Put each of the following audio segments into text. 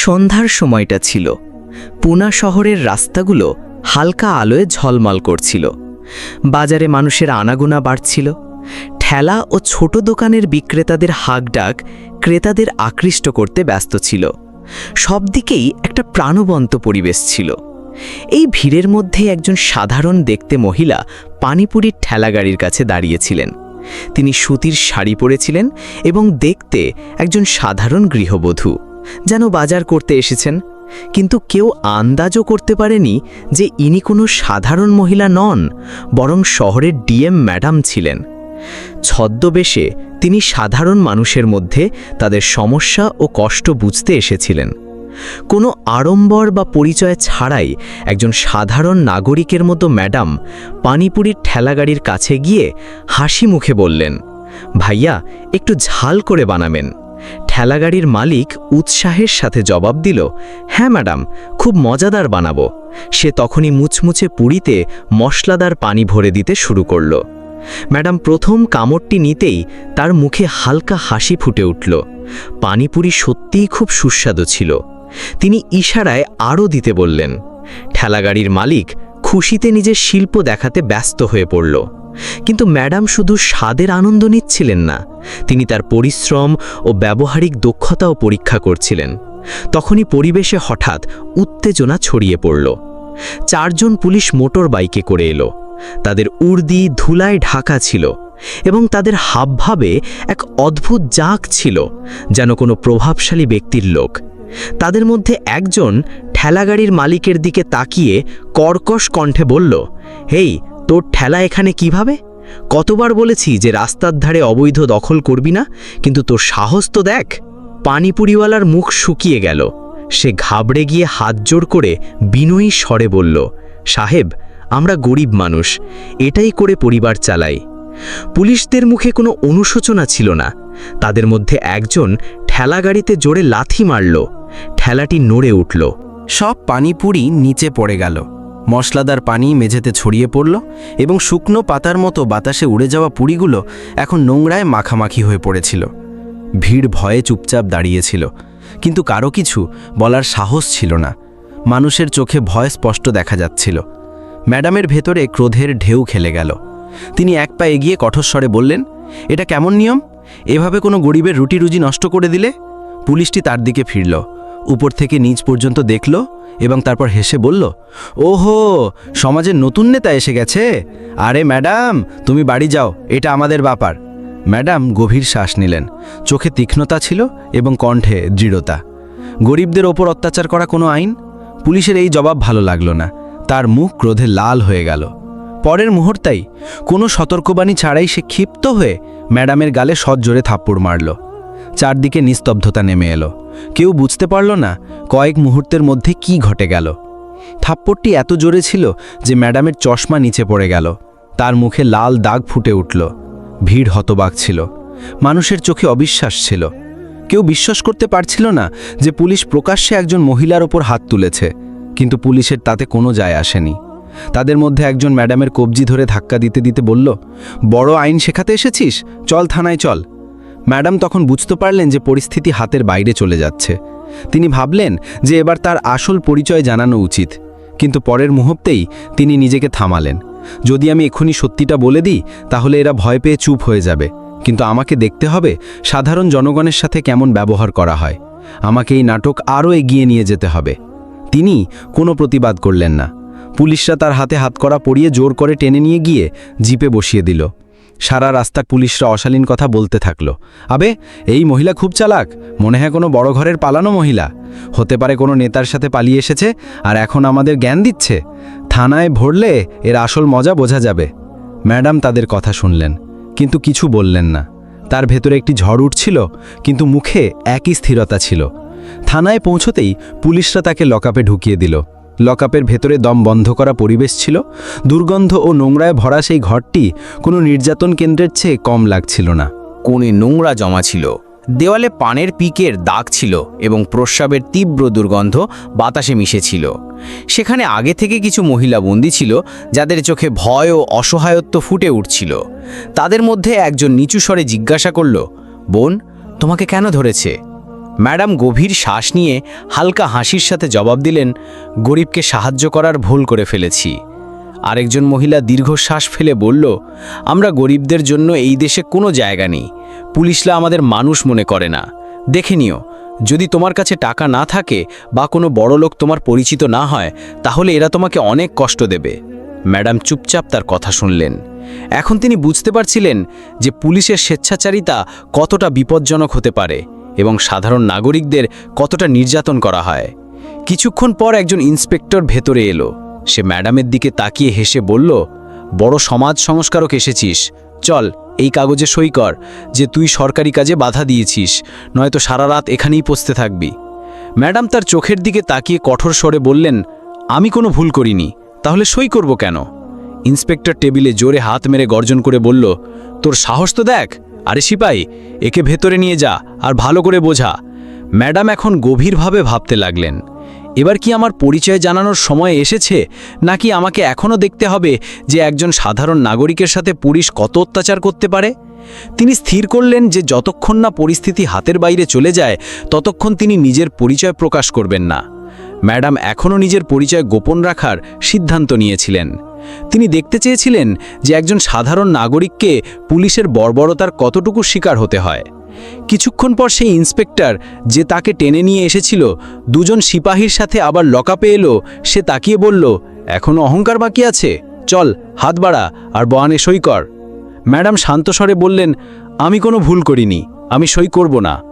সন্ধ্যার সময়টা ছিল। পুনা শহরের রাস্তাগুলো হালকা আলোয় ঝলমল করছিল। বাজারে মানুষের আনাগোনা বাড়ছিল। ঠেলা ও ছোট দোকানের বিক্রেতাদের হাঁকডাক ক্রেতাদের আকৃষ্ট করতে ব্যস্ত ছিল। সব দিকেই একটা প্রাণবন্ত পরিবেশ ছিল। এই ভিড়ের মধ্যে একজন সাধারণ দেখতে মহিলা পানিপুরির ঠেলাগাড়ির কাছে দাঁড়িয়েছিলেন। তিনি সুতির শাড়ি পরেছিলেন এবং দেখতে একজন সাধারণ গৃহবধূ। যেন বাজার করতে এসেছেন, কিন্তু কেউ আন্দাজও করতে পারেনি যে ইনি কোনো সাধারণ মহিলা নন, বরং শহরের ডিএম ম্যাডাম ছিলেন। ছদ্মবেশে তিনি সাধারণ মানুষের মধ্যে তাদের সমস্যা ও কষ্ট বুঝতে এসেছিলেন। কোনো আড়ম্বর বা পরিচয় ছাড়াই একজন সাধারণ নাগরিকের মতো ম্যাডাম পানিপুরির ঠেলাগাড়ির কাছে গিয়ে হাসি মুখে বললেন, ভাইয়া, একটু ঝাল করে বানাবেন। ঠেলাগাড়ির মালিক উৎসাহের সাথে জবাব দিল হ্যাঁ ম্যাডাম, খুব মজাদার বানাবো। সে তখনই মুচমুচে পুরিতে মশলাদার পানি ভরে দিতে শুরু করল। ম্যাডাম প্রথম কামড়টি নিতেই তার মুখে হালকা হাসি ফুটে উঠল। পানিপুরি সত্যিই খুব সুস্বাদু ছিল। তিনি ইশারায় আরও দিতে বললেন, ঠেলাগাড়ির মালিক খুশিতে নিজের শিল্প দেখাতে ব্যস্ত হয়ে পড়ল। কিন্তু ম্যাডাম শুধু স্বাদের আনন্দ নিচ্ছিলেন না, তিনি তার পরিশ্রম ও ব্যবহারিক দক্ষতাও পরীক্ষা করছিলেন। তখনই পরিবেশে হঠাৎ উত্তেজনা ছড়িয়ে পড়ল। চারজন পুলিশ মোটর বাইকে করে এলো। তাদের উর্দি ধুলায় ঢাকা ছিল এবং তাদের হাবভাবে এক অদ্ভুত জাঁক ছিল, যেন কোনো প্রভাবশালী ব্যক্তির লোক। তাদের মধ্যে একজন ঠেলাগাড়ির মালিকের দিকে তাকিয়ে কর্কশ কণ্ঠে বলল, হেই তোর ঠেলা এখানে কীভাবে? কতবার বলেছি যে রাস্তার ধারে অবৈধ দখল করবি না, কিন্তু তোর সাহস তো দেখ। পানিপুরিওয়ালার মুখ শুকিয়ে গেল। সে ঘাবড়ে গিয়ে হাত জোড় করে বিনয়ী স্বরে বলল, সাহেব, আমরা গরিব মানুষ, এটাই করে পরিবার চালাই। পুলিশদের মুখে কোনো অনুশোচনা ছিল না। তাদের মধ্যে একজন ঠেলাগাড়িতে জোরে লাথি মারল। ঠেলাটি নড়ে উঠল। সব পানিপুরি নিচে পড়ে গেল। মশলাদার পানি মেঝেতে ছড়িয়ে পড়ল এবং শুকনো পাতার মতো বাতাসে উড়ে যাওয়া পুরিগুলো এখন নোংরায় মাখামাখি হয়ে পড়েছিল। ভিড় ভয়ে চুপচাপ দাঁড়িয়েছিল, কিন্তু কারও কিছু বলার সাহস ছিল না। মানুষের চোখে ভয় স্পষ্ট দেখা যাচ্ছিল। ম্যাডামের ভেতরে ক্রোধের ঢেউ খেলে গেল। তিনি এক পা এগিয়ে কঠোরস্বরে বললেন, এটা কেমন নিয়ম? এভাবে কোনো গরিবের রুটি রুজি নষ্ট করে দিলে? পুলিশটি তার দিকে ফিরল। উপর থেকে নিচ পর্যন্ত দেখল এবং তারপর হেসে বলল, ওহো, সমাজের নতুন নেতা এসে গেছে? আরে ম্যাডাম, তুমি বাড়ি যাও, এটা আমাদের ব্যাপার। ম্যাডাম গভীর শ্বাস নিলেন। চোখে তীক্ষ্ণতা ছিল এবং কণ্ঠে দৃঢ়তা। গরিবদের ওপর অত্যাচার করা কোনো আইন? পুলিশের এই জবাব ভালো লাগল না। তার মুখ ক্রোধে লাল হয়ে গেল। পরের মুহূর্তেই কোনো সতর্কবাণী ছাড়াই সে ক্ষিপ্ত হয়ে ম্যাডামের গালে সজ্জোরে থাপ্পড় মারল। চারদিকে নিস্তব্ধতা নেমে এলো। কেউ বুঝতে পারল না কয়েক মুহূর্তের মধ্যে কি ঘটে গেল। থাপ্পড়টি এত জোরে ছিল যে ম্যাডামের চশমা নিচে পড়ে গেল। তার মুখে লাল দাগ ফুটে উঠল। ভিড় হতবাক ছিল। মানুষের চোখে অবিশ্বাস ছিল। কেউ বিশ্বাস করতে পারছিল না যে পুলিশ প্রকাশ্যে একজন মহিলার ওপর হাত তুলেছে, কিন্তু পুলিশের তাতে কোনো যায় আসেনি। তাদের মধ্যে একজন ম্যাডামের কবজি ধরে ধাক্কা দিতে দিতে বলল, বড় আইন শেখাতে এসেছিস? চল থানায় চল। ম্যাডাম তখন বুঝতে পারলেন যে পরিস্থিতি হাতের বাইরে চলে যাচ্ছে। তিনি ভাবলেন যে এবার তার আসল পরিচয় জানানো উচিত, কিন্তু পরের মুহূর্তেই তিনি নিজেকে থামালেন। যদি আমি এক্ষুনি সত্যিটা বলে দিই, তাহলে এরা ভয় পেয়ে চুপ হয়ে যাবে। কিন্তু আমাকে দেখতে হবে সাধারণ জনগণের সাথে কেমন ব্যবহার করা হয়। আমাকে এই নাটক আরও এগিয়ে নিয়ে যেতে হবে। তিনি কোনো প্রতিবাদ করলেন না। পুলিশরা তার হাতে হাত করা পরিয়ে জোর করে টেনে নিয়ে গিয়ে জিপে বসিয়ে দিল। সারা রাস্তা পুলিশরা অশালীন কথা বলতে থাকল। আবে, এই মহিলা খুব চালাক। মনে হয় কোনো বড় ঘরের পালানো মহিলা। হতে পারে কোনো নেতার সাথে পালিয়ে এসেছে আর এখন আমাদের জ্ঞান দিচ্ছে। থানায় ভরলে এর আসল মজা বোঝা যাবে। ম্যাডাম তাদের কথা শুনলেন, কিন্তু কিছু বললেন না। তার ভেতরে একটি ঝড় উঠছিল, কিন্তু মুখে একই স্থিরতা ছিল। থানায় পৌঁছতেই পুলিশরা তাকে লকআপে ঢুকিয়ে দিল। লকআপের ভেতরে দম বন্ধ করা পরিবেশ ছিল। দুর্গন্ধ ও নোংরায় ভরা সেই ঘরটি কোনো নির্যাতন কেন্দ্রের চেয়ে কম লাগছিল না। কোণে নোংরা জমা ছিল। দেওয়ালে পানের পিকের দাগ ছিল এবং প্রস্রাবের তীব্র দুর্গন্ধ বাতাসে মিশেছিল। সেখানে আগে থেকে কিছু মহিলা বন্দী ছিল, যাদের চোখে ভয় ও অসহায়ত্ব ফুটে উঠছিল। তাদের মধ্যে একজন নিচু স্বরে জিজ্ঞাসা করল, বোন, তোমাকে কেন ধরেছে? ম্যাডাম গভীর শ্বাস নিয়ে হালকা হাসির সাথে জবাব দিলেন, গরিবকে সাহায্য করার ভুল করে ফেলেছি। আরেকজন মহিলা দীর্ঘশ্বাস ফেলে বলল, আমরা গরিবদের জন্য এই দেশে কোনো জায়গা নেই। পুলিশরা আমাদের মানুষ মনে করে না। দেখে নিও, যদি তোমার কাছে টাকা না থাকে বা কোনো বড় লোক তোমার পরিচিত না হয়, তাহলে এরা তোমাকে অনেক কষ্ট দেবে। ম্যাডাম চুপচাপ তার কথা শুনলেন। এখন তিনি বুঝতে পারছিলেন যে পুলিশের স্বেচ্ছাচারিতা কতটা বিপজ্জনক হতে পারে। এবং সাধারণ নাগরিকদের কতটা নির্যাতন করা হয়। কিছুক্ষণ পর একজন ইন্সপেক্টর ভেতরে এলো। সে ম্যাডামের দিকে তাকিয়ে হেসে বলল, বড় সমাজ সংস্কারক এসেছিস। চল, এই কাগজে সই কর যে তুই সরকারি কাজে বাধা দিয়েছিস, নয়তো সারা রাত এখানেই পচতে থাকবি। ম্যাডাম তার চোখের দিকে তাকিয়ে কঠোর স্বরে বললেন, আমি কোনো ভুল করিনি, তাহলে সই করব কেন? ইন্সপেক্টর টেবিলে জোরে হাত মেরে গর্জন করে বলল, তোর সাহস তো দেখ আরে সিপাই, একে ভেতরে নিয়ে যা আর ভালো করে বোঝা। ম্যাডাম এখন গভীরভাবে ভাবতে লাগলেন। এবার কি আমার পরিচয় জানানোর সময় এসেছে, নাকি আমাকে এখনও দেখতে হবে যে একজন সাধারণ নাগরিকের সাথে পুলিশ কত অত্যাচার করতে পারে? তিনি স্থির করলেন যে যতক্ষণ না পরিস্থিতি হাতের বাইরে চলে যায়, ততক্ষণ তিনি নিজের পরিচয় প্রকাশ করবেন না। ম্যাডাম এখনও নিজের পরিচয় গোপন রাখার সিদ্ধান্ত নিয়েছিলেন। তিনি দেখতে চেয়েছিলেন যে একজন সাধারণ নাগরিককে পুলিশের বর্বরতার কতটুকু শিকার হতে হয়। কিছুক্ষণ পর সেই ইন্সপেক্টর যে তাকে টেনে নিয়ে এসেছিল, দুজন সিপাহীর সাথে আবার লকাপে এলো, সে তাকিয়ে বলল এখনও অহংকার বাকি আছে? চল, হাত বাড়া আর বয়ানে সই কর। ম্যাডাম শান্তস্বরে বললেন, আমি কোনো ভুল করিনি, আমি সই করব না।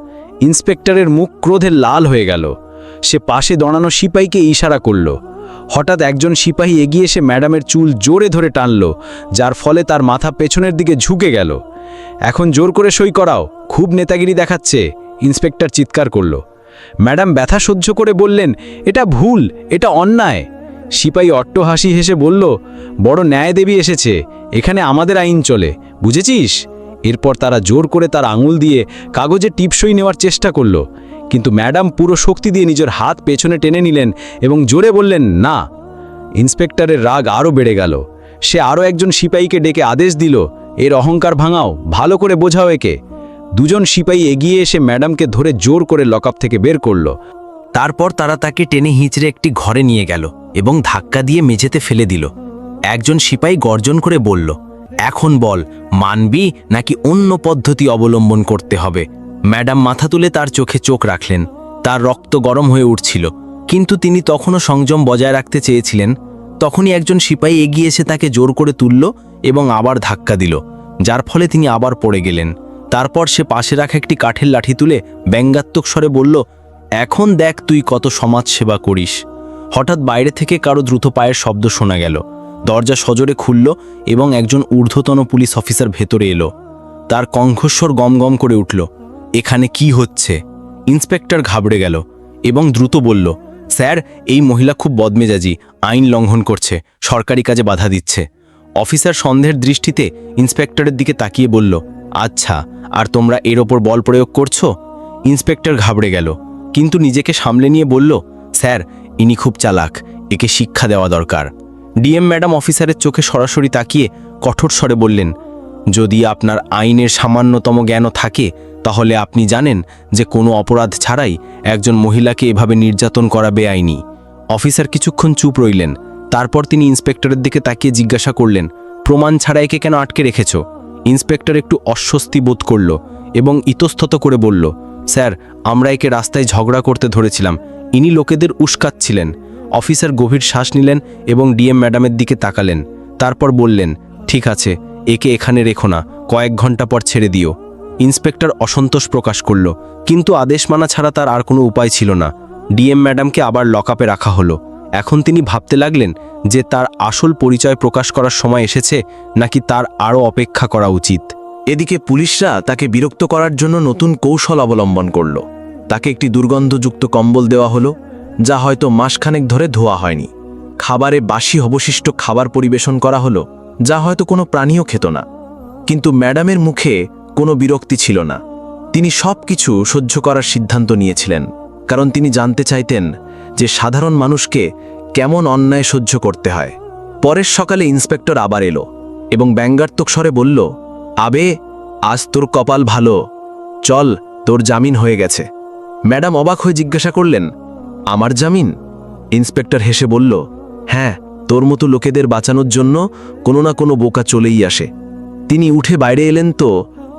ইন্সপেক্টরের মুখ ক্রোধে লাল হয়ে গেল। সে পাশে দাঁড়ানো সিপাহীকে ইশারা করল। হঠাৎ একজন সিপাহী এগিয়ে এসে ম্যাডামের চুল জোরে ধরে টানল, যার ফলে তার মাথা পেছনের দিকে ঝুঁকে গেল। এখন জোর করে সই করাও, খুব নেতাগিরি দেখাচ্ছে, ইন্সপেক্টর চিৎকার করল। ম্যাডাম ব্যথা সহ্য করে বললেন, এটা ভুল, এটা অন্যায়। সিপাহী অট্ট হাসি হেসে বলল, বড় ন্যায় দেবী এসেছে, এখানে আমাদের আইন চলে, বুঝেছিস? এরপর তারা জোর করে তার আঙুল দিয়ে কাগজে টিপসই নেওয়ার চেষ্টা করল। কিন্তু ম্যাডাম পুরো শক্তি দিয়ে নিজের হাত পেছনে টেনে নিলেন এবং জোরে বললেন, না। ইন্সপেক্টরের রাগ আরও বেড়ে গেল। সে আরও একজন সিপাহীকে ডেকে আদেশ দিল, এর অহংকার ভাঙাও, ভালো করে বোঝাও একে। দুজন সিপাহী এগিয়ে এসে ম্যাডামকে ধরে জোর করে লকআপ থেকে বের করল। তারপর তারা তাকে টেনে হিঁচড়ে একটি ঘরে নিয়ে গেল এবং ধাক্কা দিয়ে মেঝেতে ফেলে দিল। একজন সিপাহী গর্জন করে বলল, এখন বল, মানবি নাকি অন্য পদ্ধতি অবলম্বন করতে হবে? ম্যাডাম মাথা তুলে তার চোখে চোখ রাখলেন। তার রক্ত গরম হয়ে উঠছিল। কিন্তু তিনি তখনও সংযম বজায় রাখতে চেয়েছিলেন। তখনই একজন সিপাহী এগিয়ে এসে তাকে জোর করে তুলল এবং আবার ধাক্কা দিল, যার ফলে তিনি আবার পড়ে গেলেন। তারপর সে পাশে রাখা একটি কাঠের লাঠি তুলে ব্যঙ্গাত্মক স্বরে বলল, এখন দেখ তুই কত সমাজ সেবা করিস। হঠাৎ বাইরে থেকে কারও দ্রুত পায়ের শব্দ শোনা গেল। দরজা সজোরে খুলল এবং একজন ঊর্ধ্বতন পুলিশ অফিসার ভেতরে এলো। তার কণ্ঠস্বর গমগম করে উঠল। এখানে কি হচ্ছে? ইন্সপেক্টর ঘাবড়ে গেল এবং দ্রুত বলল, স্যার, এই মহিলা খুব বদমেজাজি, আইন লঙ্ঘন করছে, সরকারি কাজে বাধা দিচ্ছে। অফিসার সন্দেহের দৃষ্টিতে ইন্সপেক্টরের দিকে তাকিয়ে বলল আচ্ছা আর তোমরা এর ওপর বল প্রয়োগ করছ? ইন্সপেক্টর ঘাবড়ে গেল, কিন্তু নিজেকে সামলে নিয়ে বলল, স্যার, ইনি খুব চালাক, একে শিক্ষা দেওয়া দরকার। ডিএম ম্যাডাম অফিসারের চোখে সরাসরি তাকিয়ে কঠোর স্বরে বললেন যদি আপনার আইনের সামান্যতম জ্ঞানও থাকে, তাহলে আপনি জানেন যে কোনো অপরাধ ছাড়াই একজন মহিলাকে এভাবে নির্যাতন করা বেআইনি। অফিসার কিছুক্ষণ চুপ রইলেন, তারপর তিনি ইন্সপেক্টরের দিকে তাকিয়ে জিজ্ঞাসা করলেন, প্রমাণ ছাড়া একে কেন আটকে রেখেছ? ইন্সপেক্টর একটু অস্বস্তি বোধ করল এবং ইতস্তত করে বলল, স্যার, আমরা একে রাস্তায় ঝগড়া করতে ধরেছিলাম। ইনি লোকেদের উস্কাচ্ছিলেন। অফিসার গভীর শ্বাস নিলেন এবং ডিএম ম্যাডামের দিকে তাকালেন। তারপর বললেন, ঠিক আছে একে এখানে রেখো না, কয়েক ঘণ্টা পর ছেড়ে দিও। ইন্সপেক্টর অসন্তোষ প্রকাশ করল, কিন্তু আদেশ মানা ছাড়া তার আর কোনো উপায় ছিল না। ডিএম ম্যাডামকে আবার লকআপে রাখা হলো। এখন তিনি ভাবতে লাগলেন যে তার আসল পরিচয় প্রকাশ করার সময় এসেছে নাকি তার আরও অপেক্ষা করা উচিত। এদিকে পুলিশরা তাকে বিরক্ত করার জন্য নতুন কৌশল অবলম্বন করল। তাকে একটি দুর্গন্ধযুক্ত কম্বল দেওয়া হলো, যা হয়তো মাসখানেক ধরে ধোয়া হয়নি। খাবারে বাসি অবশিষ্ট খাবার পরিবেশন করা হলো যা হয়তো কোনো প্রাণীও খেত না। কিন্তু ম্যাডামের মুখে কোনো বিরক্তি ছিল না। তিনি সব কিছু সহ্য করার সিদ্ধান্ত নিয়েছিলেন, কারণ তিনি জানতে চাইতেন যে সাধারণ মানুষকে কেমন অন্যায় সহ্য করতে হয়। পরের সকালে ইন্সপেক্টর আবার এলো এবং ব্যঙ্গাত্মক স্বরে বলল, আবে, আজ তোর কপাল ভালো। চল, তোর জামিন হয়ে গেছে। ম্যাডাম অবাক হয়ে জিজ্ঞাসা করলেন, আমার জামিন? ইন্সপেক্টর হেসে বলল হ্যাঁ তোর মতো লোকেদের বাঁচানোর জন্য কোনো না কোনো বোকা চলেই আসে। তিনি উঠে বাইরে এলেন তো,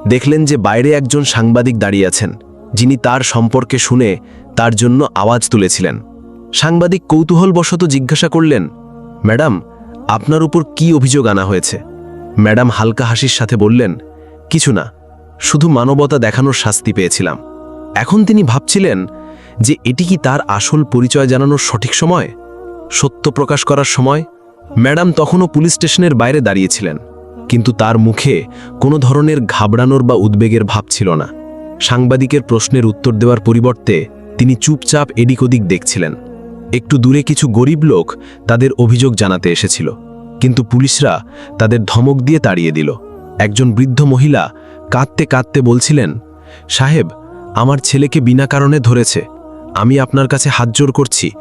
দেখলেন যে বাইরে একজন সাংবাদিক দাঁড়িয়ে আছেন, যিনি তার সম্পর্কে শুনে তার জন্য আওয়াজ তুলেছিলেন। সাংবাদিক কৌতূহলবশত জিজ্ঞাসা করলেন, ম্যাডাম, আপনার উপর কি অভিযোগ আনা হয়েছে? ম্যাডাম হালকা হাসির সাথে বললেন, কিছু না, শুধু মানবতা দেখানোর শাস্তি পেয়েছিলাম। এখন তিনি ভাবছিলেন যে এটি কি তার আসল পরিচয় জানানোর সঠিক সময়? সত্য প্রকাশ করার সময় ম্যাডাম তখনও পুলিশ স্টেশনের বাইরে দাঁড়িয়েছিলেন। কিন্তু তার মুখে কোনো ধরনের ঘাবড়ানোর বা উদ্বেগের ভাব ছিল না। সাংবাদিকের প্রশ্নের উত্তর দেওয়ার পরিবর্তে তিনি চুপচাপ এদিক ওদিক দেখছিলেন। একটু দূরে কিছু গরিব লোক তাদের অভিযোগ জানাতে এসেছিল। কিন্তু পুলিশরা তাদের ধমক দিয়ে তাড়িয়ে দিল। একজন বৃদ্ধ মহিলা কাঁদতে কাঁদতে বলছিলেন, সাহেব, আমার ছেলেকে বিনা কারণে ধরেছে। আমি আপনার কাছে হাত জোর করছি।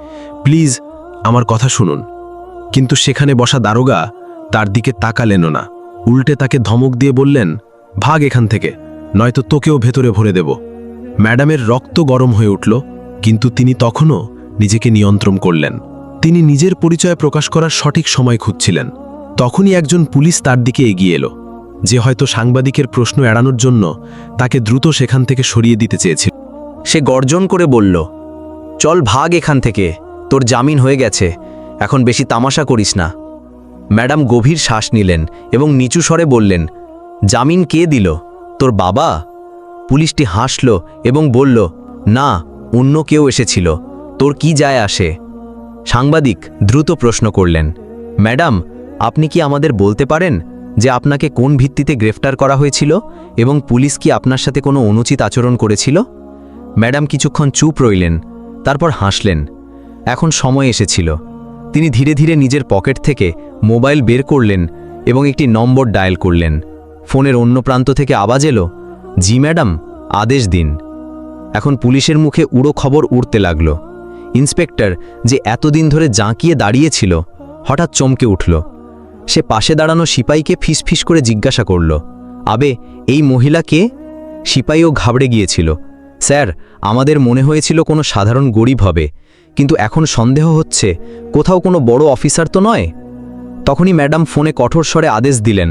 প্লিজ আমার কথা শুনুন। কিন্তু সেখানে বসা দারোগা তার দিকে তাকালেন না। উল্টে তাকে ধমক দিয়ে বললেন, ভাগ এখান থেকে, নয়তো তোকেও ভেতরে ভরে দেব। ম্যাডামের রক্ত গরম হয়ে উঠল, কিন্তু তিনি তখনও নিজেকে নিয়ন্ত্রণ করলেন। তিনি নিজের পরিচয় প্রকাশ করার সঠিক সময় খুঁজছিলেন। তখনই একজন পুলিশ তার দিকে এগিয়ে এলো, যে হয়তো সাংবাদিকের প্রশ্ন এড়ানোর জন্য তাকে দ্রুত সেখান থেকে সরিয়ে দিতে চেয়েছিল। সে গর্জন করে বলল, চল ভাগ এখান থেকে। তোর জামিন হয়ে গেছে, এখন বেশি তামাশা করিস না। ম্যাডাম গভীর শ্বাস নিলেন এবং নিচু স্বরে বললেন, জামিন কে দিল? তোর বাবা? পুলিশটি হাসল এবং বলল, না, অন্য কেউ এসেছিল। তোর কি যায় আসে? সাংবাদিক দ্রুত প্রশ্ন করলেন, ম্যাডাম, আপনি কি আমাদের বলতে পারেন যে আপনাকে কোন ভিত্তিতে গ্রেফতার করা হয়েছিল এবং পুলিশ কি আপনার সাথে কোনো অনুচিত আচরণ করেছিল? ম্যাডাম কিছুক্ষণ চুপ রইলেন, তারপর হাসলেন এখন সময় এসেছিল। তিনি ধীরে ধীরে নিজের পকেট থেকে মোবাইল বের করলেন এবং একটি নম্বর ডায়াল করলেন। ফোনের অন্য প্রান্ত থেকে আওয়াজ এলো, জি, ম্যাডাম, আদেশ দিন। এখন পুলিশের মুখে উড়ো খবর উড়তে লাগল। ইন্সপেক্টর যে এতদিন ধরে জাঁকিয়ে দাঁড়িয়েছিল, হঠাৎ চমকে উঠল। সে পাশে দাঁড়ানো সিপাইকে ফিসফিস করে জিজ্ঞাসা করল, আবে, এই মহিলা কে? সিপাইও ঘাবড়ে গিয়েছিল, স্যার, আমাদের মনে হয়েছিল কোনো সাধারণ গরিব হবে। কিন্তু এখন সন্দেহ হচ্ছে, কোথাও কোনো বড় অফিসার তো নয়? তখনই ম্যাডাম ফোনে কঠোর স্বরে আদেশ দিলেন,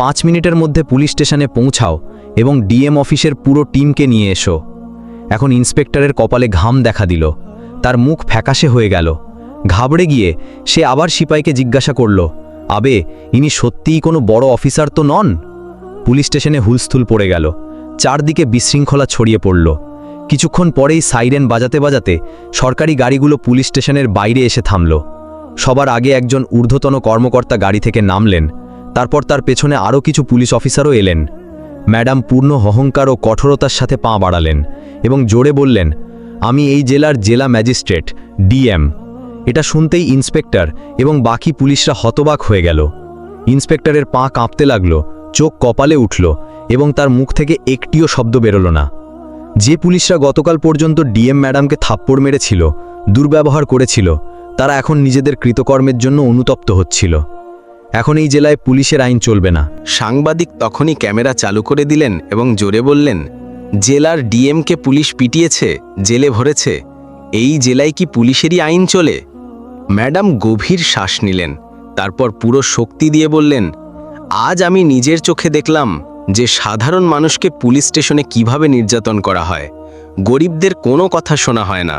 পাঁচ মিনিটের মধ্যে পুলিশ স্টেশনে পৌঁছাও এবং ডিএম অফিসের পুরো টিমকে নিয়ে এসো। এখন ইন্সপেক্টরের কপালে ঘাম দেখা দিল, তার মুখ ফ্যাকাশে হয়ে গেল। ঘাবড়ে গিয়ে সে আবার সিপাইকে জিজ্ঞাসা করল, আবে, ইনি সত্যিই কোনো বড় অফিসার তো নন? পুলিশ স্টেশনে হুলস্থুল পড়ে গেল, চারদিকে বিশৃঙ্খলা ছড়িয়ে পড়ল। কিছুক্ষণ পরেই সাইরেন বাজাতে বাজাতে সরকারি গাড়িগুলো পুলিশ স্টেশনের বাইরে এসে থামল। সবার আগে একজন ঊর্ধ্বতন কর্মকর্তা গাড়ি থেকে নামলেন, তারপর তার পেছনে আরও কিছু পুলিশ অফিসারও এলেন। ম্যাডাম পূর্ণ অহংকার ও কঠোরতার সাথে পা বাড়ালেন এবং জোরে বললেন, আমি এই জেলার জেলা ম্যাজিস্ট্রেট, ডিএম। এটা শুনতেই ইন্সপেক্টর এবং বাকি পুলিশরা হতবাক হয়ে গেল। ইন্সপেক্টরের পা কাঁপতে লাগল, চোখ কপালে উঠল এবং তার মুখ থেকে একটিও শব্দ বেরোল না। যে পুলিশরা গতকাল পর্যন্ত ডিএম ম্যাডামকে থাপ্পড় মেরেছিল, দুর্ব্যবহার করেছিল, তারা এখন নিজেদের কৃতকর্মের জন্য অনুতপ্ত হচ্ছিল। এখন এই জেলায় পুলিশের আইন চলবে না। সাংবাদিক তখনই ক্যামেরা চালু করে দিলেন এবং জোরে বললেন, জেলার ডিএমকে পুলিশ পিটিয়েছে, জেলে ভরেছে, এই জেলায় কি পুলিশেরই আইন চলে? ম্যাডাম গভীর শ্বাস নিলেন, তারপর পুরো শক্তি দিয়ে বললেন, আজ আমি নিজের চোখে দেখলাম যে সাধারণ মানুষকে পুলিশ স্টেশনে কীভাবে নির্যাতন করা হয়, গরিবদের কোনো কথা শোনা হয় না,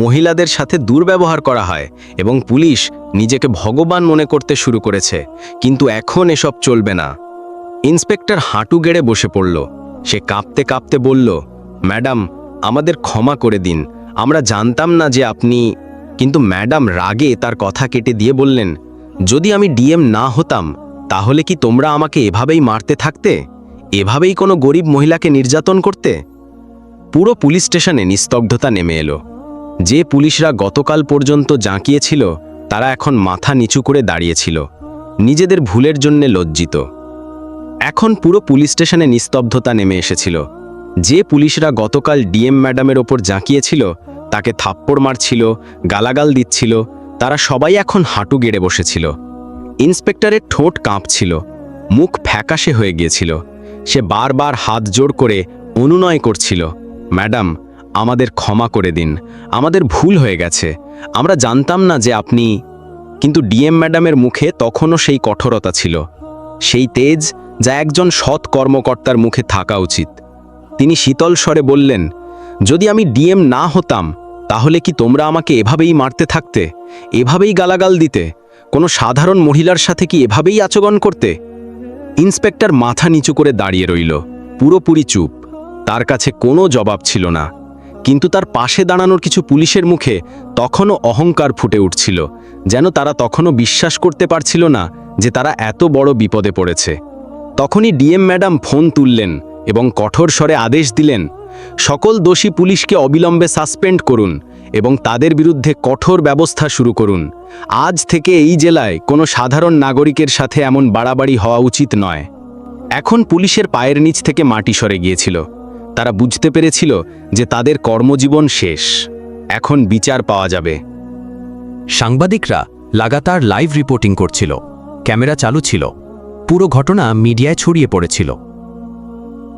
মহিলাদের সাথে দুর্ব্যবহার করা হয় এবং পুলিশ নিজেকে ভগবান মনে করতে শুরু করেছে, কিন্তু এখন এসব চলবে না। ইন্সপেক্টর হাঁটু গেড়ে বসে পড়ল। সে কাঁপতে কাঁপতে বলল, ম্যাডাম, আমাদের ক্ষমা করে দিন। আমরা জানতাম না যে আপনি কিন্তু ম্যাডাম রাগে তার কথা কেটে দিয়ে বললেন, যদি আমি ডিএম না হতাম, তাহলে কি তোমরা আমাকে এভাবেই মারতে থাকতে? এভাবেই কোনো গরিব মহিলাকে নির্যাতন করতে? পুরো পুলিশ স্টেশনে নিস্তব্ধতা নেমে এলো। যে পুলিশরা গতকাল পর্যন্ত জাঁকিয়েছিল, তারা এখন মাথা নিচু করে দাঁড়িয়েছিল। নিজেদের ভুলের জন্য লজ্জিত। এখন পুরো পুলিশ স্টেশনে নিস্তব্ধতা নেমে এসেছিল। যে পুলিশরা গতকাল ডিএম ম্যাডামের ওপর জাঁকিয়েছিল, তাকে থাপ্পড় মারছিল, গালাগাল দিচ্ছিল, তারা সবাই এখন হাঁটু গেড়ে বসেছিল। ইন্সপেক্টরের ঠোঁট কাঁপছিল, মুখ ফ্যাকাশে হয়ে গিয়েছিল। সে বারবার হাত জোড় করে অনুনয় করছিল, ম্যাডাম, আমাদের ক্ষমা করে দিন। আমাদের ভুল হয়ে গেছে। আমরা জানতাম না যে আপনি কিন্তু ডিএম ম্যাডামের মুখে তখনও সেই কঠোরতা ছিল। সেই তেজ যা একজন সৎ কর্মকর্তার মুখে থাকা উচিত। তিনি শীতল স্বরে বললেন, যদি আমি ডিএম না হতাম, তাহলে কি তোমরা আমাকে এভাবেই মারতে থাকতে? এভাবেই গালাগাল দিতে? কোনো সাধারণ মহিলার সাথে কি এভাবেই আচরণ করতে? ইন্সপেক্টর মাথা নিচু করে দাঁড়িয়ে রইল। পুরোপুরি চুপ। তার কাছে কোনো জবাব ছিল না। কিন্তু তার পাশে দাঁড়ানোর কিছু পুলিশের মুখে তখনও অহংকার ফুটে উঠছিল, যেন তারা তখনও বিশ্বাস করতে পারছিল না যে তারা এত বড় বিপদে পড়েছে। তখনই ডিএম ম্যাডাম ফোন তুললেন এবং কঠোর স্বরে আদেশ দিলেন, সকল দোষী পুলিশকে অবিলম্বে সাসপেন্ড করুন। এবং তাদের বিরুদ্ধে কঠোর ব্যবস্থা শুরু করুন। আজ থেকে এই জেলায় কোনো সাধারণ নাগরিকের সাথে এমন বাড়াবাড়ি হওয়া উচিত নয়। এখন পুলিশের পায়ের নিচ থেকে মাটি সরে গিয়েছিল। তারা বুঝতে পেরেছিল যে তাদের কর্মজীবন শেষ। এখন বিচার পাওয়া যাবে। সাংবাদিকরা লাগাতার লাইভ রিপোর্টিং করছিল। ক্যামেরা চালু ছিল। পুরো ঘটনা মিডিয়ায় ছড়িয়ে পড়েছিল।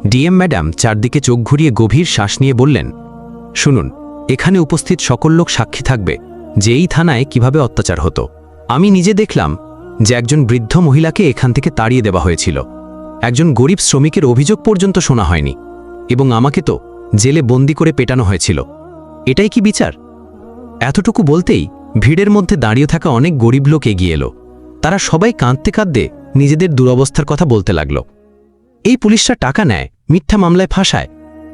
ডিএম ম্যাডাম চারদিকে চোখ ঘুরিয়ে গভীর শ্বাস নিয়ে বললেন, শুনুন এখানে উপস্থিত সকল লোক সাক্ষী থাকবে, যে এই থানায় কীভাবে অত্যাচার হতো। আমি নিজে দেখলাম যে একজন বৃদ্ধ মহিলাকে এখান থেকে তাড়িয়ে দেওয়া হয়েছিল। একজন গরিব শ্রমিকের অভিযোগ পর্যন্ত শোনা হয়নি, এবং আমাকে তো জেলে বন্দি করে পেটানো হয়েছিল। এটাই কি বিচার? এতটুকু বলতেই ভিড়ের মধ্যে দাঁড়িয়ে থাকা অনেক গরিব লোক এগিয়ে এলো। তারা সবাই কাঁদতে কাঁদতে নিজেদের দুরবস্থার কথা বলতে লাগল। এই পুলিশরা টাকা নেয়, মিথ্যা মামলায় ফাঁসায়,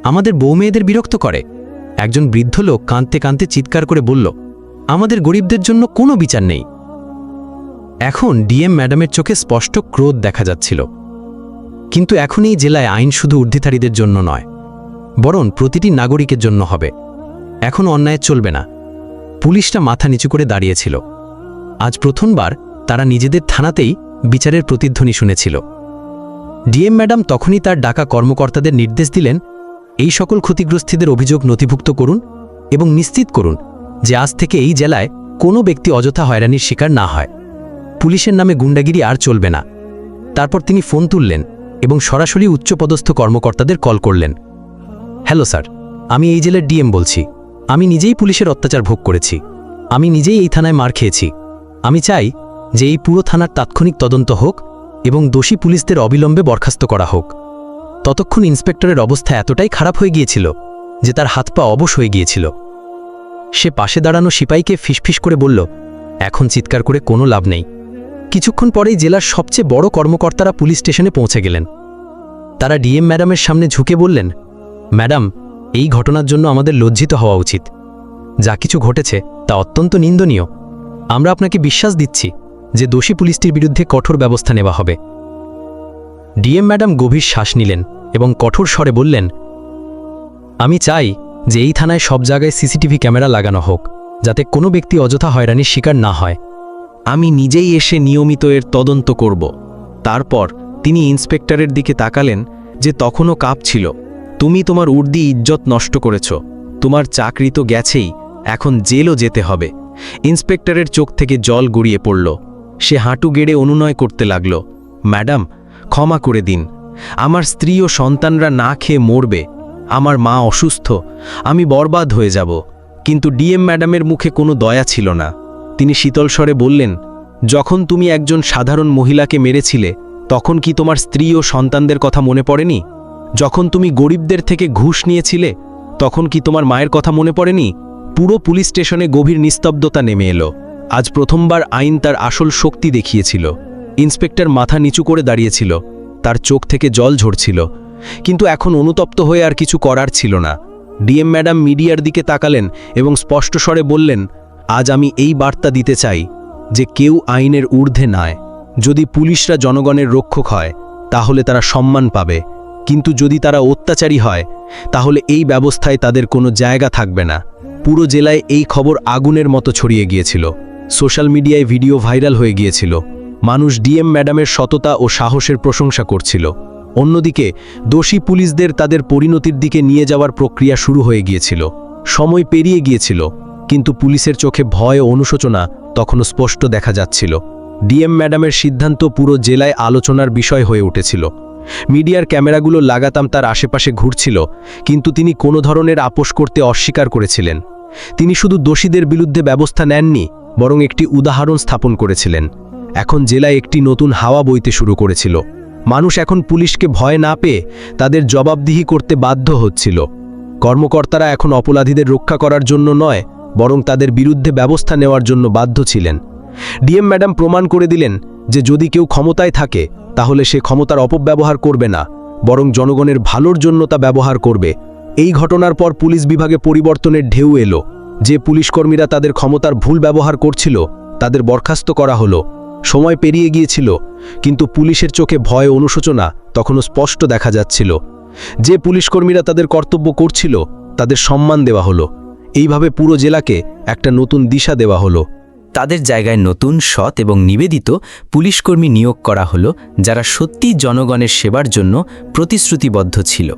আমাদের বউ মেয়েদের বিরক্ত করে। একজন বৃদ্ধ লোক কাঁদতে কাঁদতে চিৎকার করে বলল, আমাদের গরিবদের জন্য কোনো বিচার নেই। এখন ডিএম ম্যাডামের চোখে স্পষ্ট ক্রোধ দেখা যাচ্ছিল। কিন্তু এখন এই জেলায় আইন শুধু ঊর্ধ্বধারীদের জন্য নয়, বরং প্রতিটি নাগরিকের জন্য হবে। এখন অন্যায় চলবে না। পুলিশটা মাথা নিচু করে দাঁড়িয়েছিল। আজ প্রথমবার তারা নিজেদের থানাতেই বিচারের প্রতিধ্বনি শুনেছিল। ডিএম ম্যাডাম তখনই তার ডাকা কর্মকর্তাদের নির্দেশ দিলেন এই সকল ক্ষতিগ্রস্তদের অভিযোগ নথিভুক্ত করুন এবং নিশ্চিত করুন যে আজ থেকে এই জেলায় কোনো ব্যক্তি অযথা হয়রানির শিকার না হয়। পুলিশের নামে গুন্ডাগিরি আর চলবে না। তারপর তিনি ফোন তুললেন এবং সরাসরি উচ্চপদস্থ কর্মকর্তাদের কল করলেন। হ্যালো স্যার, আমি এই জেলার ডিএম বলছি। আমি নিজেই পুলিশের অত্যাচার ভোগ করেছি। আমি নিজেই এই থানায় মার খেয়েছি। আমি চাই যে এই পুরো থানার তাৎক্ষণিক তদন্ত হোক এবং দোষী পুলিশদের অবিলম্বে বরখাস্ত করা হোক। ততক্ষণ ইন্সপেক্টরের অবস্থা এতটাই খারাপ হয়ে গিয়েছিল যে তার হাত পা অবশ হয়ে গিয়েছিল। সে পাশে দাঁড়ানো সিপাইকে ফিসফিস করে বলল, এখন চিৎকার করে কোনো লাভ নেই। কিছুক্ষণ পরেই জেলার সবচেয়ে বড় কর্মকর্তারা পুলিশ স্টেশনে পৌঁছে গেলেন। তারা ডিএম ম্যাডামের সামনে ঝুঁকে বললেন, ম্যাডাম, এই ঘটনার জন্য আমাদের লজ্জিত হওয়া উচিত। যা কিছু ঘটেছে তা অত্যন্ত নিন্দনীয়। আমরা আপনাকে বিশ্বাস দিচ্ছি যে দোষী পুলিশটির বিরুদ্ধে কঠোর ব্যবস্থা নেওয়া হবে। ডিএম ম্যাডাম গভীর শ্বাস নিলেন। এবং কঠোর স্বরে বললেন, আমি চাই যে এই থানায় সব জায়গায় সিসিটিভি ক্যামেরা লাগানো হোক, যাতে কোনো ব্যক্তি অযথা হয়রানির শিকার না হয়। আমি নিজেই এসে নিয়মিত এর তদন্ত করব। তারপর তিনি ইন্সপেক্টরের দিকে তাকালেন যে তখনও কাঁপছিল, তুমি তোমার উর্দি ইজ্জত নষ্ট করেছ, তোমার চাকরি তো গেছেই, এখন জেলও যেতে হবে। ইন্সপেক্টরের চোখ থেকে জল গড়িয়ে পড়ল। সে হাঁটু গেড়ে অনুনয় করতে লাগল, ম্যাডাম, ক্ষমা করে দিন। আমার স্ত্রী ও সন্তানরা না খেয়ে মরবে, আমার মা অসুস্থ, আমি বরবাদ হয়ে যাব। কিন্তু ডিএম ম্যাডামের মুখে কোনো দয়া ছিল না। তিনি শীতল স্বরে বললেন, যখন তুমি একজন সাধারণ মহিলাকে মেরেছিলে, তখন কি তোমার স্ত্রী ও সন্তানদের কথা মনে পড়েনি? যখন তুমি গরিবদের থেকে ঘুষ নিয়েছিলে, তখন কি তোমার মায়ের কথা মনে পড়েনি? পুরো পুলিশ স্টেশনে গভীর নিস্তব্ধতা নেমে এলো। আজ প্রথমবার আইন তার আসল শক্তি দেখিয়েছিল। ইন্সপেক্টর মাথা নিচু করে দাঁড়িয়েছিল। তার চোখ থেকে জল ঝরছিল, কিন্তু এখন অনুতপ্ত হয়ে আর কিছু করার ছিল না। ডিএম ম্যাডাম মিডিয়ার দিকে তাকালেন এবং স্পষ্ট স্বরে বললেন, আজ আমি এই বার্তা দিতে চাই যে কেউ আইনের ঊর্ধ্বে নয় যদি পুলিশরা জনগণের রক্ষক হয়, তাহলে তারা সম্মান পাবে। কিন্তু যদি তারা অত্যাচারী হয়, তাহলে এই ব্যবস্থায় তাদের কোনো জায়গা থাকবে না। পুরো জেলায় এই খবর আগুনের মতো ছড়িয়ে গিয়েছিল। সোশ্যাল মিডিয়ায় ভিডিও ভাইরাল হয়ে গিয়েছিল। মানুষ ডিএম ম্যাডামের সততা ও সাহসের প্রশংসা করছিল। অন্যদিকে, দোষী পুলিশদের তাদের পরিণতির দিকে নিয়ে যাওয়ার প্রক্রিয়া শুরু হয়ে গিয়েছিল। সময় পেরিয়ে গিয়েছিল, কিন্তু পুলিশের চোখে ভয় ও অনুশোচনা তখনও স্পষ্ট দেখা যাচ্ছিল। ডিএম ম্যাডামের সিদ্ধান্ত পুরো জেলায় আলোচনার বিষয় হয়ে উঠেছিল। মিডিয়ার ক্যামেরাগুলো লাগাতাম তার আশেপাশে ঘুরছিল, কিন্তু তিনি কোনো ধরনের আপোষ করতে অস্বীকার করেছিলেন। তিনি শুধু দোষীদের বিরুদ্ধে ব্যবস্থা নেননি, বরং একটি উদাহরণ স্থাপন করেছিলেন। এখন জেলায় একটি নতুন হাওয়া বইতে শুরু করেছিল। মানুষ এখন পুলিশকে ভয় না পেয়ে তাদের জবাবদিহি করতে বাধ্য হচ্ছিল। কর্মকর্তারা এখন অপরাধীদের রক্ষা করার জন্য নয়, বরং তাদের বিরুদ্ধে ব্যবস্থা নেওয়ার জন্য বাধ্য ছিলেন। ডিএম ম্যাডাম প্রমাণ করে দিলেন যে যদি কেউ ক্ষমতায় থাকে, তাহলে সে ক্ষমতার অপব্যবহার করবে না, বরং জনগণের ভালোর জন্য তা ব্যবহার করবে। এই ঘটনার পর পুলিশ বিভাগে পরিবর্তনের ঢেউ এলো। যে পুলিশকর্মীরা তাদের ক্ষমতার ভুল ব্যবহার করছিল, তাদের বরখাস্ত করা হলো। সময় পেরিয়ে গিয়েছিল, কিন্তু পুলিশের চোখে ভয় অনুশোচনা তখনও স্পষ্ট দেখা যাচ্ছিল। যে পুলিশকর্মীরা তাদের কর্তব্য করছিল, তাদের সম্মান দেওয়া হলো। এইভাবে পুরো জেলাকে একটা নতুন দিশা দেওয়া হলো। তাদের জায়গায় নতুন, সৎ এবং নিবেদিত পুলিশকর্মী নিয়োগ করা হলো, যারা সত্যি জনগণের সেবার জন্য প্রতিশ্রুতিবদ্ধ ছিল।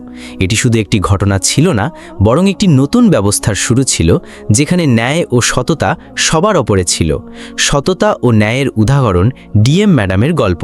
এটি শুধু একটি ঘটনা ছিল না, বরং একটি নতুন ব্যবস্থার শুরু ছিল, যেখানে ন্যায় ও সততা সবার ওপরে ছিল। সততা ও ন্যায়ের উদাহরণ ডিএম ম্যাডামের গল্প।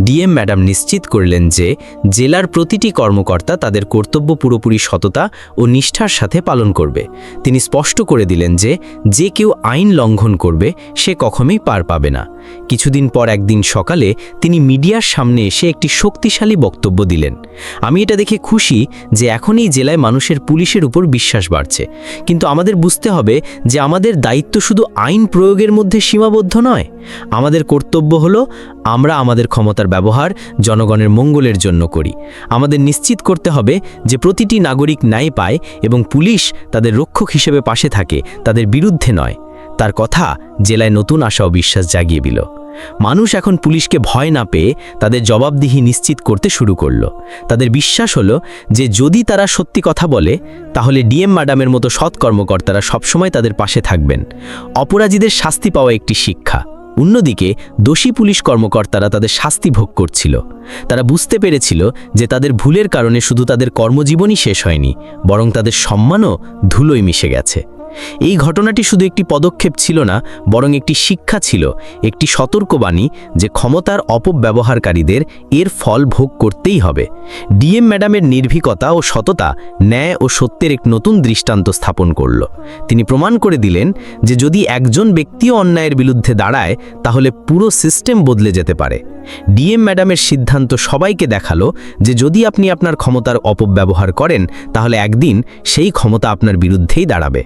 ডিএম ম্যাডাম নিশ্চিত করলেন যে জেলার প্রতিটি কর্মকর্তা তাদের কর্তব্য পুরোপুরি সততা ও নিষ্ঠার সাথে পালন করবে। তিনি স্পষ্ট করে দিলেন যে যে কেউ আইন লঙ্ঘন করবে, সে কখনোই পার পাবে না। কিছুদিন পর একদিন সকালে তিনি মিডিয়ার সামনে এসে একটি শক্তিশালী বক্তব্য দিলেন। আমি এটা দেখে খুশি যে এখন এই জেলায় মানুষের পুলিশের উপর বিশ্বাস বাড়ছে। কিন্তু আমাদের বুঝতে হবে যে আমাদের দায়িত্ব শুধু আইন প্রয়োগের মধ্যে সীমাবদ্ধ নয়। আমাদের কর্তব্য হলো আমরা আমাদের ক্ষমতার ব্যবহার জনগণের মঙ্গলের জন্য করি। আমাদের নিশ্চিত করতে হবে যে প্রতিটি নাগরিক ন্যায় পায় এবং পুলিশ তাদের রক্ষক হিসেবে পাশে থাকে, তাদের বিরুদ্ধে নয়। তার কথা জেলায় নতুন আশা ও বিশ্বাস জাগিয়ে দিল। মানুষ এখন পুলিশকে ভয় না পেয়ে তাদের জবাবদিহি নিশ্চিত করতে শুরু করল। তাদের বিশ্বাস হলো যে যদি তারা সত্যি কথা বলে, তাহলে ডিএম ম্যাডামের মতো সৎ কর্মকর্তারা সবসময় তাদের পাশে থাকবেন। অপরাধীদের শাস্তি পাওয়া একটি শিক্ষা। অন্যদিকে দোষী পুলিশ কর্মকর্তারা তাদের শাস্তি ভোগ করছিল। তারা বুঝতে পেরেছিল যে তাদের ভুলের কারণে শুধু তাদের কর্মজীবনই শেষ হয়নি, বরং তাদের সম্মানও ধুলোয় মিশে গেছে। এই ঘটনাটি শুধু একটি পদক্ষেপ ছিল না, বরং একটি শিক্ষা ছিল, একটি সতর্কবাণী যে ক্ষমতার অপব্যবহারকারীদের এর ফল ভোগ করতেই হবে। ডিএম ম্যাডামের নির্ভীকতা ও সততা ন্যায় ও সত্যের এক নতুন দৃষ্টান্ত স্থাপন করল। তিনি প্রমাণ করে দিলেন যে যদি একজন ব্যক্তিও অন্যায়ের বিরুদ্ধে দাঁড়ায়, তাহলে পুরো সিস্টেম বদলে যেতে পারে। ডিএম ম্যাডামের সিদ্ধান্ত সবাইকে দেখাল যে যদি আপনি আপনার ক্ষমতার অপব্যবহার করেন, তাহলে একদিন সেই ক্ষমতা আপনার বিরুদ্ধেই দাঁড়াবে।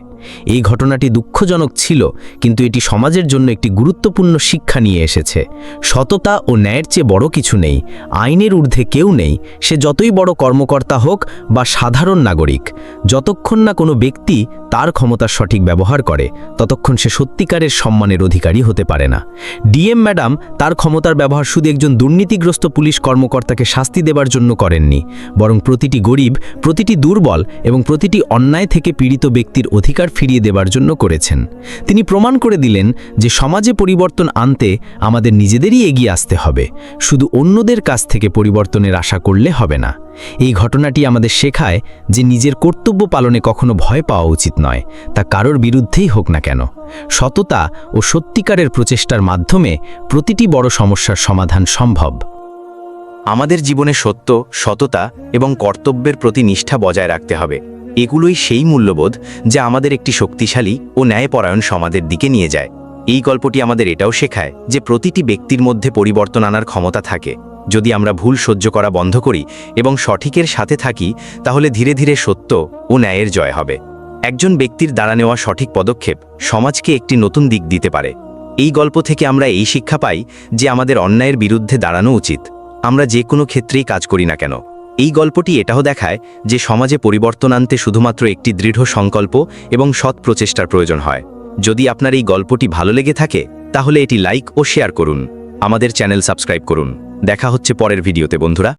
এই ঘটনাটি দুঃখজনক ছিল, কিন্তু এটি সমাজের জন্য একটি গুরুত্বপূর্ণ শিক্ষা নিয়ে এসেছে। সততা ও ন্যায়ের চেয়ে বড় কিছু নেই, আইনের ঊর্ধ্বে কেউ নেই, সে যতই বড় কর্মকর্তা হোক বা সাধারণ নাগরিক, যতক্ষণ না কোনো ব্যক্তি তার ক্ষমতার সঠিক ব্যবহার করে, ততক্ষণ সে সত্যিকারের সম্মানের অধিকারী হতে পারে না। ডিএম ম্যাডাম তার ক্ষমতার ব্যবহার শুধু একজন দুর্নীতিগ্রস্ত পুলিশ কর্মকর্তাকে শাস্তি দেবার জন্য করেননি, বরং প্রতিটি গরিব, প্রতিটি দুর্বল এবং প্রতিটি অন্যায় থেকে পীড়িত ব্যক্তির অধিকার ফিরিয়ে দেবার জন্য করেছেন। তিনি প্রমাণ করে দিলেন যে সমাজে পরিবর্তন আনতে আমাদের নিজেদেরই এগিয়ে আসতে হবে। শুধু অন্যদের কাছ থেকে পরিবর্তনের আশা করলে হবে না। এই ঘটনাটি আমাদের শেখায় যে নিজের কর্তব্য পালনে কখনো ভয় পাওয়া উচিত নয়, তা কারোর বিরুদ্ধেই হোক না কেন। সততা ও সত্যিকারের প্রচেষ্টার মাধ্যমে প্রতিটি বড় সমস্যার সমাধান সম্ভব। আমাদের জীবনে সত্য, সততা এবং কর্তব্যের প্রতি নিষ্ঠা বজায় রাখতে হবে। এগুলোই সেই মূল্যবোধ যা আমাদের একটি শক্তিশালী ও ন্যায়পরায়ণ সমাজের দিকে নিয়ে যায়। এই গল্পটি আমাদের এটাও শেখায় যে প্রতিটি ব্যক্তির মধ্যে পরিবর্তন আনার ক্ষমতা থাকে। যদি আমরা ভুল সহ্য করা বন্ধ করি এবং সঠিকের সাথে থাকি, তাহলে ধীরে ধীরে সত্য ও ন্যায়ের জয় হবে। একজন ব্যক্তির দ্বারা নেওয়া সঠিক পদক্ষেপ সমাজকে একটি নতুন দিক দিতে পারে। এই গল্প থেকে আমরা এই শিক্ষা পাই যে আমাদের অন্যায়ের বিরুদ্ধে দাঁড়ানো উচিত। আমরা যে কোনো ক্ষেত্রেই কাজ করি না কেন। এই গল্পটি এটাও দেখায় যে সমাজে পরিবর্তন আনতে শুধুমাত্র একটি দৃঢ় সংকল্প এবং সৎ প্রচেষ্টার প্রয়োজন হয়। যদি আপনার এই গল্পটি ভালো লেগে থাকে, তাহলে এটি লাইক ও শেয়ার করুন। আমাদের চ্যানেল সাবস্ক্রাইব করুন। দেখা হচ্ছে পরের ভিডিওতে, বন্ধুরা।